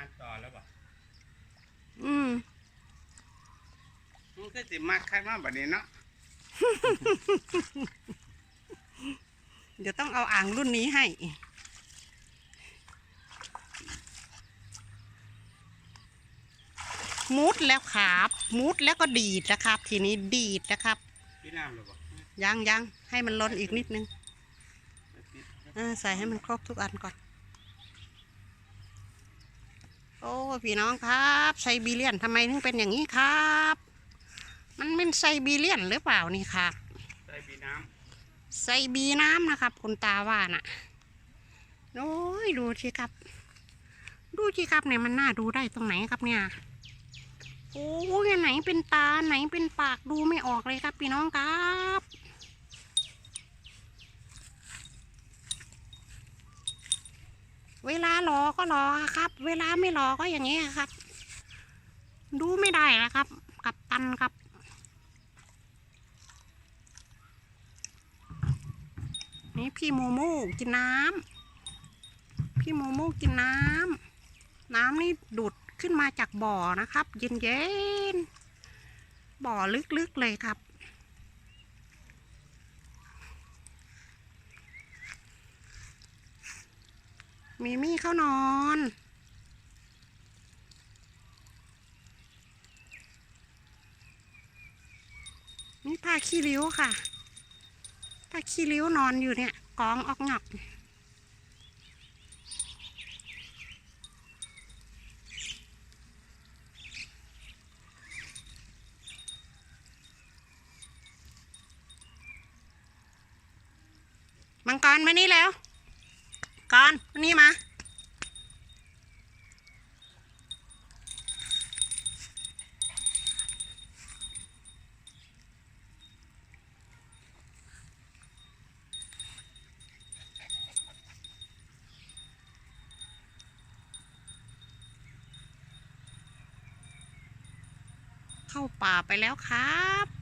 านต่อแล้วบ่อืมมันก็จะมากใครมาแบบนี้เนาะเดี๋ยวต้องเอาอ่างรุ่นนี้ให้ มุดแล้วครับ มุดแล้วก็ดีดแล้วครับ ทีนี้ดีดแล้วครับ พี่น้ำหรือเปล่ายังยังให้มันล้นอีกนิดนึงอใส่ให้มันครบทุกอันก่อน พี่น้องครับไซบีเรียนทำไมถึงเป็นอย่างนี้ครับ มันเป็นไซบีเรียนหรือเปล่านี่ครับใส่พี่น้ไซบีน้ำนะครับ คุณตาว่าน่ะโอ้ยดูสิครับ ดูสิครับเนี่ยมันน่าดูได้ตรงไหนครับเนี่ยโอ้ยอันไหนเป็นตาไหนเป็นปากดูไม่ออกเลยครับพี่น้องครับ เวลารอก็รอครับ เวลาไม่รอก็อย่างนี้ครับ ดูไม่ได้นะครับ กับตันครับ นี่พี่โมโม่กินน้ำพี่โมโม่กินน้ำน้ำนี่ดูดขึ้นมาจากบ่อนะครับ เย็นๆบ่อลึกๆเลยครับ มีมี่เข้านอน นี่ผ้าขี้ริ้วค่ะผ้าขี้ริ้วนอนอยู่เนี่ยกองออกหงอกมังกรมานี่แล้ว กรมานี่มา เข้าป่าไปแล้วครับ